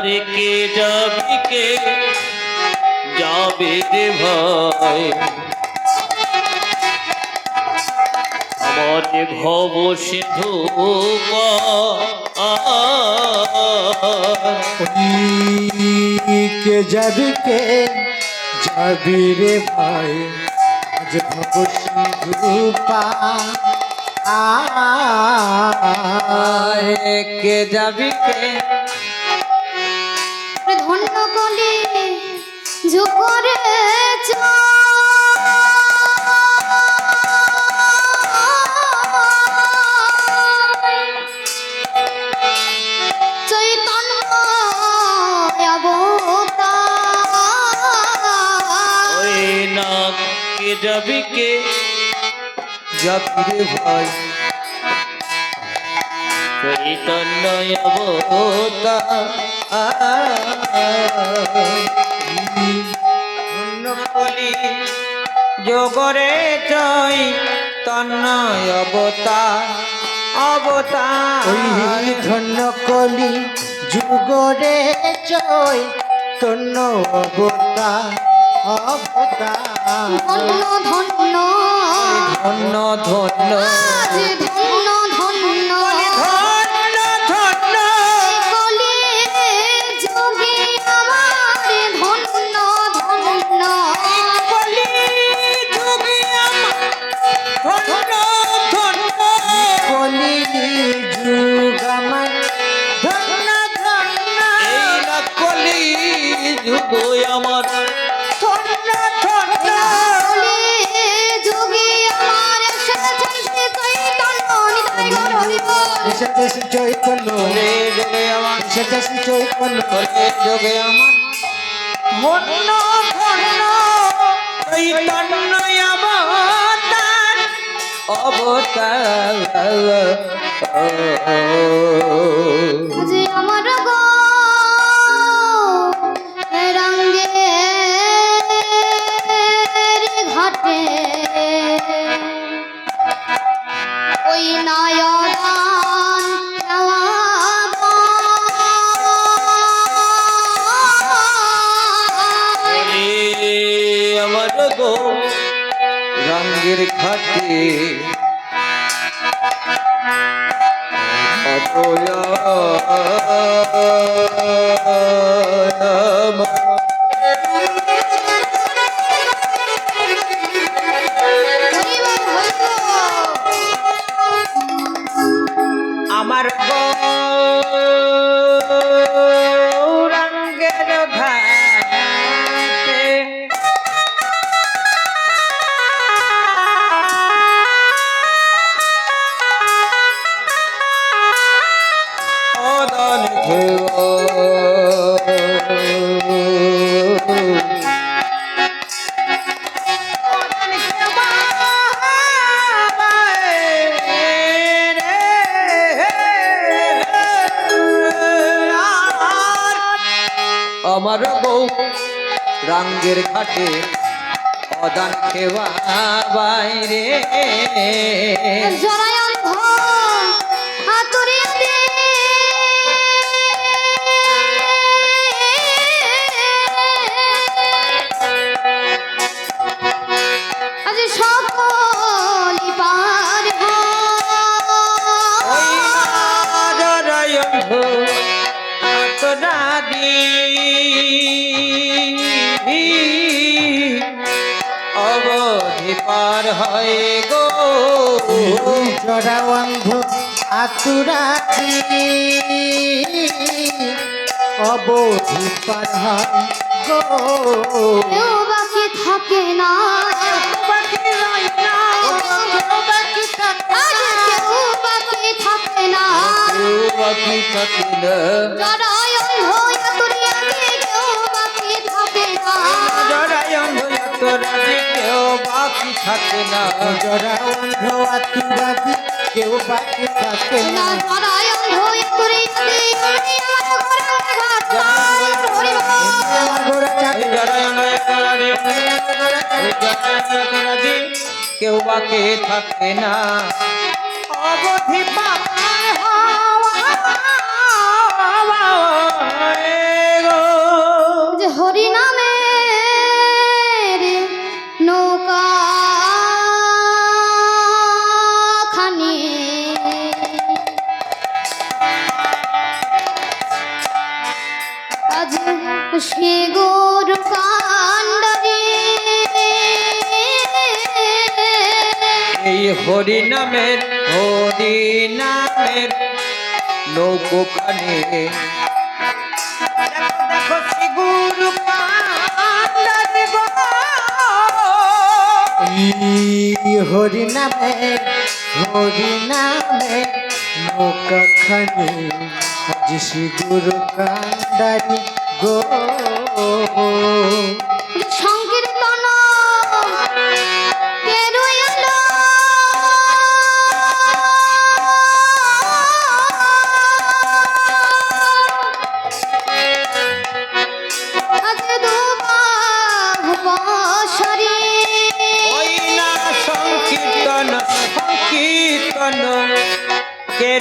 আমার কে যাবি কে যাবে রে ভাই। আমার ভব সিন্ধু কে যাবি কে যাবি রে ভাই। আজ ভব সিন্ধু পা কে যাবি কে কে যাবি কে? যাবি রে ভাই। চৈতন্য অবতার। কলি যোগরে চই তন্নয় অবতার অবতার। ধন্য কলি যুগরে চই তন্ন অবতার অবতার। ধন্য ধন্য। ধন্য ধন্য এসেছে শ্রী চৈতন্য কলি যোগে আমার এসেছে শ্রী চৈতন্য কলি যোগে আমার ধন্য ধন্য চৈতন্য অবতার অবতার যে আমার গো রঙ্গে ঘাটে ওই আমার গো। রঙ্গের ঘাটে। আমার রাঙ্গের ঘাটে অদান খেওয়া বাইরে। হয় গো। জরাবন্ধ আতুরাতি অবধি পার হয় গো। বাকি থাকে না। বাকি রয় না। বাকি থাকে আজ বাকি থাকে না। বাকি থাকে না। জরায়ণ কেউ বাকি থাকে না। কেউ বাকি থাকে কেউ বাকি থাকে অবধি হওয়া হরি নামের হরি নামের হরি নামের নৌকোখানে দেখো দেখো শ্রী গুরু হরি নামে হরি নামে নৌকাখানি আজ শ্রী গুরু কান্দারি গো।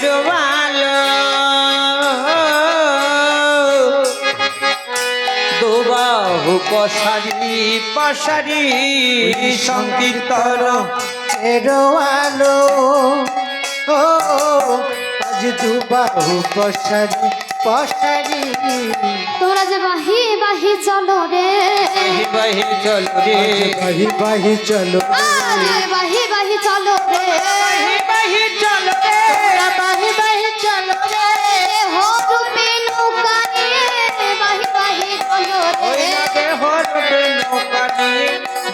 কেরবাল দুবাহু পশারি পশারি সংকীর্তন এরো আলো ও আজ দুবাহু পশারি পশারি তোরা যে বাহি বাহি চলো রে। বাহি বাহি চল রে। বাহি বাহি চলো বাহি বাহি চলো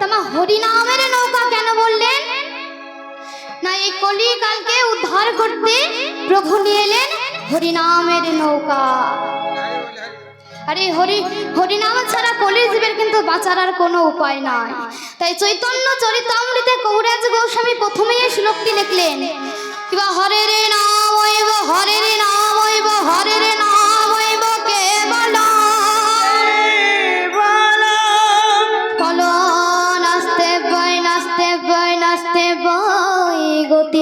তামা হরিনামের নৌকা কেন বললেন? না, এই কলি কালকে উদ্ধার করতে প্রভু নিয়ে এলেন হরিনামের নৌকা। আরে, হরি, হরিনাম ছাড়া কলির জীবের কিন্তু বাঁচার আর কোনো উপায় নাই। তাই চৈতন্য চরিতামৃতে কৌরাজ গোস্বামী প্রথমেই এই শ্লোকটি লিখলেন। কিবা হরে রে নাম হরে রে নাম হরে রে নাম।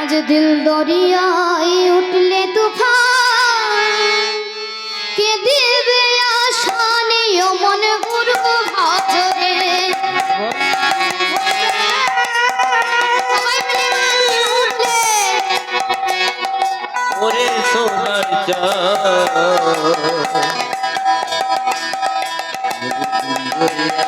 আজ দিল দরিয়ায় উঠলে তুফান। কে দেবে আসানি মন গুরু উঠলে ওরে সোনার ভজরে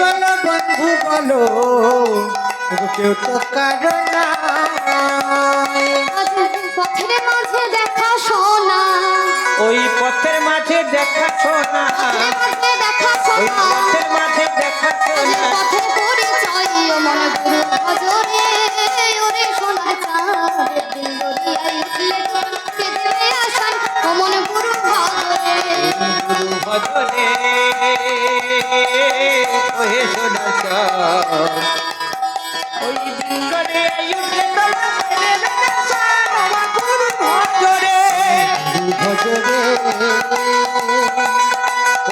বলো বন্ধু বলো কেউ তো কারও পথের মাঝে দেখা শোনা ওই পথের মাঝে দেখা শোনা দেখা শোনা পথের মাঝে ওহে সোনা। ওই দিন করে উঠলে ভজনে। ভজরে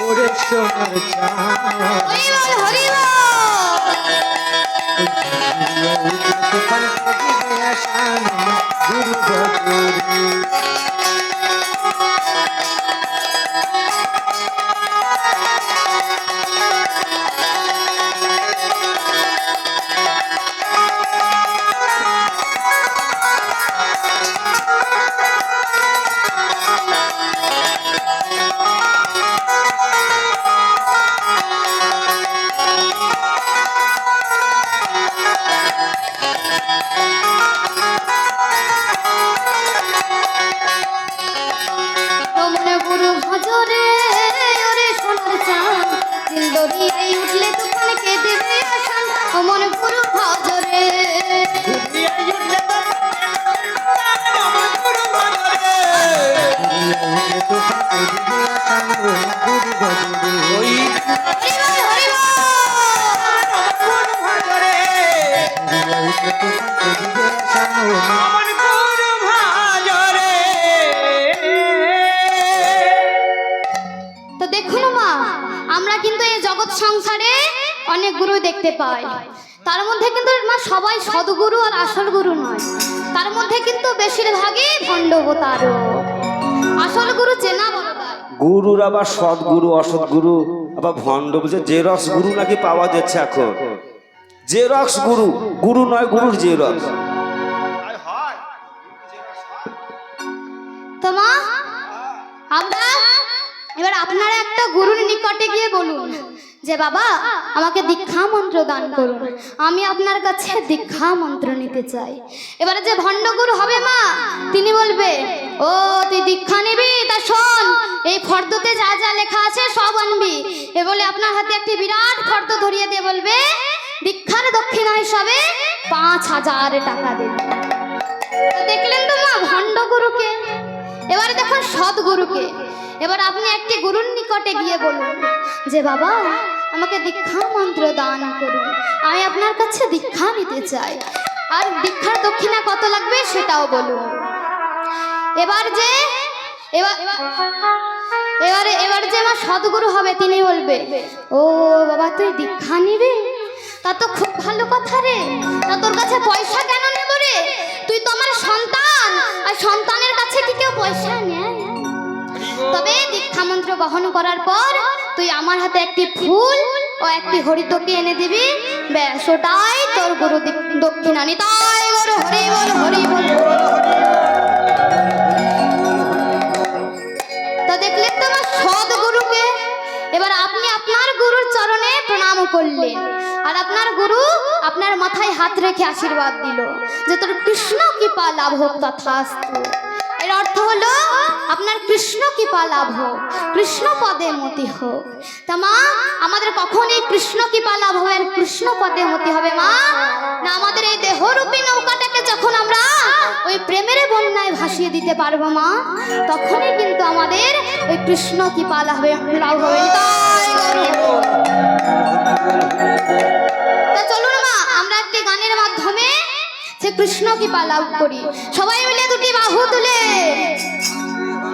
ওরে দিবে আসান গুরু ভজরে সংসারে অনেক গুরু দেখতে পাই তার মধ্যে কিন্তু মা সবাই সদগুরু আর আসল গুরু নয়। তার মধ্যে কিন্তু বেশিরভাগই ভণ্ডবতারও আসল গুরু চেনা গুরুর আবার সৎগুরু অসৎগুরু আবার ভণ্ড বুঝে জেরক্স গুরু নাকি পাওয়া যাচ্ছে এখন? জেরক্স গুরু। গুরু নয় গুরুর জেরক্স। তো মা আমরা এবার আপনারা একটা গুরুর নিকটে গিয়ে বলুন। যে বাবা, আমাকে দীক্ষা মন্ত্র দান করুন। আমি আপনার কাছে দীক্ষা মন্ত্র নিতে চাই। এবারে যে ভণ্ডগুরু হবে মা, তিনি বলবে, ও, তুই দীক্ষা নিবি? তা শোন, এই ফর্দতে যা যা লেখা আছে সব আনবি। এ বলে আপনার হাতে একটি বিরাট ফর্দ ধরিয়ে দিয়ে বলবে, দীক্ষার দক্ষিণা হিসাবে পাঁচ হাজার টাকা দেবে। দেখলেন তো মা, ভণ্ডগুরুকে? এবারে দেখুন সৎ গুরুকে এবার আপনি একটি গুরুর নিকটে গিয়ে বলুন যে, বাবা, আমাকে দীক্ষা মন্ত্র দান করুন। আমি আপনার কাছে দীক্ষা নিতে চাই। আর দীক্ষার দক্ষিণা কত লাগবে সেটাও বলুন। এবার যে, এবার, এবারে, এবার যে আমার সদ্গুরু হবে, তিনি বলবে, ও বাবা, তুই দীক্ষা নিবি তা তো খুব ভালো কথা রে। তা তোর কাছে পয়সা কেন নেব রে? তুই তো আমার সন্তান। আর সন্তানের কাছে কি কেউ পয়সা নেয়? তবে দীক্ষা মন্ত্র বহন করার পর তুই আমার হাতে একটি ফুল ও একটি হরিতকে এনে দিবি। ব্যাস, ওটাই তোর গুরু দিক- দক্ষিণা। নিতাই গুরু হরি বল হরি বল তা দেখলেন তো আমার সৎ এবার আপনি আপনার গুরুর চরণে প্রণাম করলেন। আর আপনার গুরু আপনার মাথায় হাত রেখে আশীর্বাদ দিল যে তোর কৃষ্ণ কৃপা লাভ হোক তথাস্তু। হলো আপনার কৃষ্ণ কৃপা লাভ হোক, কৃষ্ণ পদে মতি হোক। তা মা, আমাদের কখন এই কৃষ্ণ কৃপা লাভ হবে আর কৃষ্ণ পদে মতি হবে মা? না আমাদের এই দেহরূপী নৌকাটাকে যখন আমরা ওই প্রেমের বন্যায় ভাসিয়ে দিতে পারব মা, তখনই কিন্তু আমাদের ওই কৃষ্ণ কৃপা লাভ হবে। লাভ হবে সে কৃষ্ণ কৃপা লাভ করি। সবাই মিলে দুটি বাহু তুলে।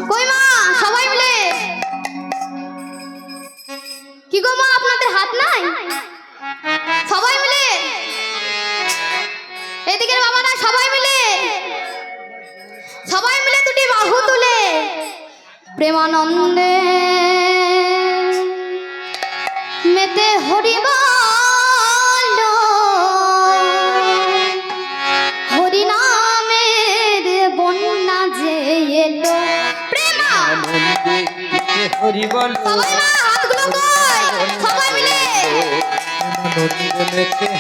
কই মা? সবাই মিলে। কি গো মা, আপনাদের হাত নাই? সবাই মিলে। এদিকের বাবারা, সবাই মিলে। সবাই মিলে দুটি বাহু তুলে। প্রেমানন্দে মেতে হরিবল হরি বল।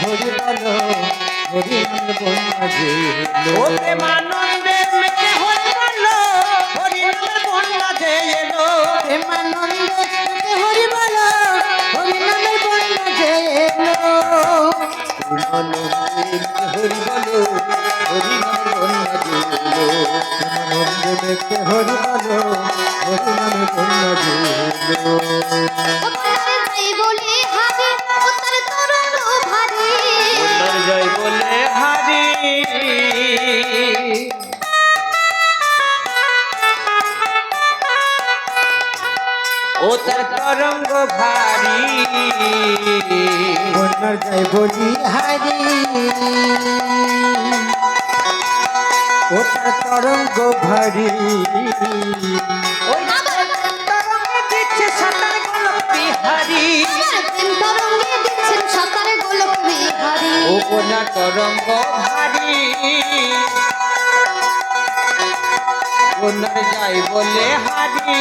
হরি বলো হরি মেতে বলো হরি এলো হরি হরি এলো। প্রেমানন্দে মেতে হরি বলো হরি বলে হারে বলে ও তার তরঙ্গ ভারী। বন্যার যাই বলি হারি। ও তার তরঙ্গ ভারী। ওই তরঙ্গে দিচ্ছে সাঁতার গোলক বিহারি তরঙ্গে দিচ্ছেন সাঁতারে গোলক বিহারি ও বন্যা তরঙ্গ ভারী। যাই বলে হারি।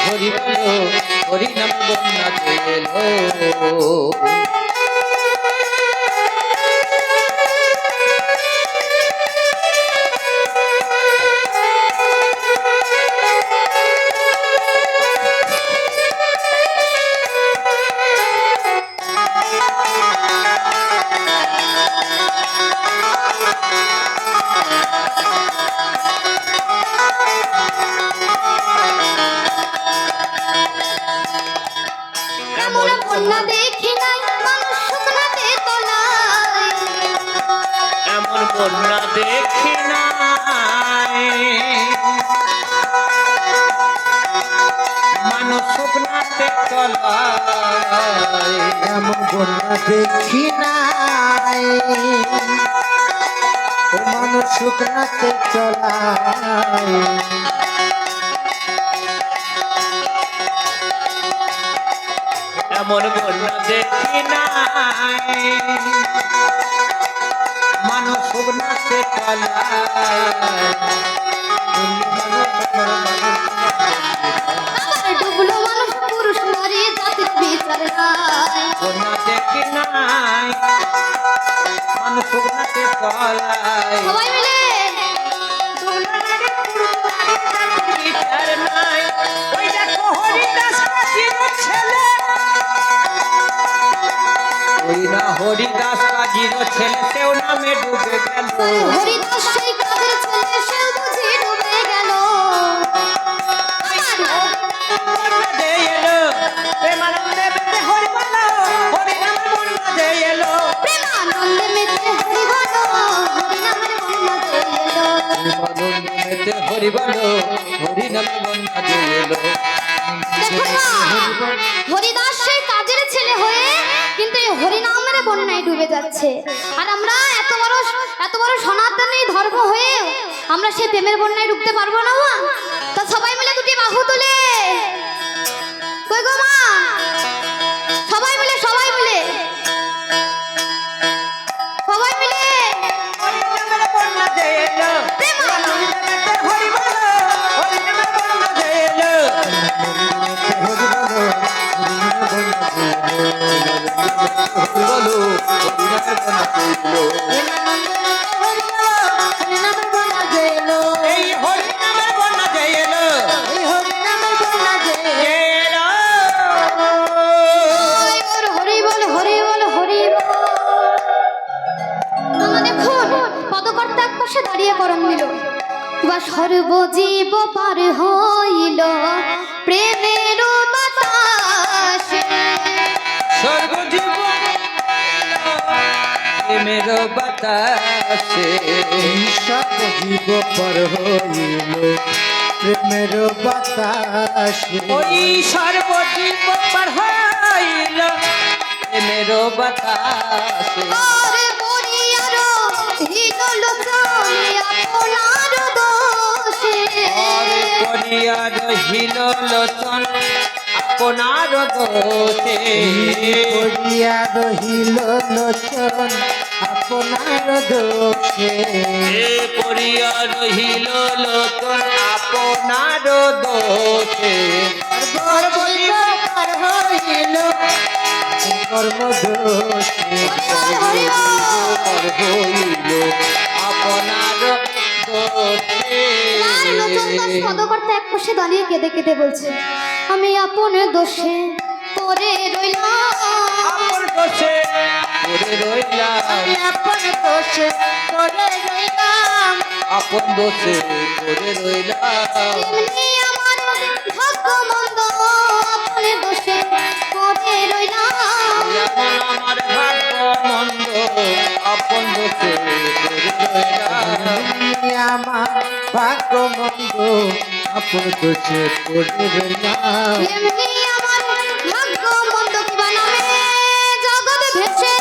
হরি বলো হরিনাম বন্যা মানুষ স্বপ্নাতে চলায়। এমন বন্যা দেখি নাই। ও মানুষ শুকনাতে চলায়। এমন বন্যা দেখি নাই। মানুষ স্বপ্নাতে চলায়। আবার জাতির নাই মানুষ স্বপ্নাতে চলায় সবাই মিলে। হরিদাস কাজীর ছেলে সেও নামে ডুবে গেল। হরিদাস হরি বলো হরিদাস সেই কাজের ছেলে হয়ে কিন্তু এই হরিনামের বন্যায় ডুবে যাচ্ছে। আর আমরা এত বড় এত বড় সনাতনী ধর্ম হয়ে আমরা সেই প্রেমের বন্যায় ডুবতে পারব না মা? তা সবাই মিলে দুটি বাহু তুলে। কই গো মা? সবাই মিলে সবাই মিলে। সবাই মিলে। হরি বলো সর্বজীব পার হইল প্রেমের বাতাসে। সর্বজীব প্রেমের বাতাসে। পর হইল প্রেমের বাতাসে। ওই সর্বজীব পার হইল প্রেমের বাতাসে। আর করিয়া রহিল লোচন আপনার দোষে। করিয়া রহিল লোচন আপনার দোষে। করিয়া রহিল লোচন আপনার দোষে। হইল। কর্ম দোষে হইল আপনার দোষে। দাস পদকর্তা এক পাশে দাঁড়িয়ে কেঁদে কেঁদে বলছে আমি আপন দোষে পরে রইলাম। আপন দোষে করে রইলাম। আপন দোষে করে রইলাম। আপন দোষে করে রইলাম। এমনি আমার ভাগ্য মন্দ আপন দোষে পরে রইলাম। আমার ভাগ্য মন্দ আপন আমার ভাগ্য মন্দ আপন দোষে করে রইলাম এমনি আমার ভাগ্য মন্দ ভাগ্য দোষে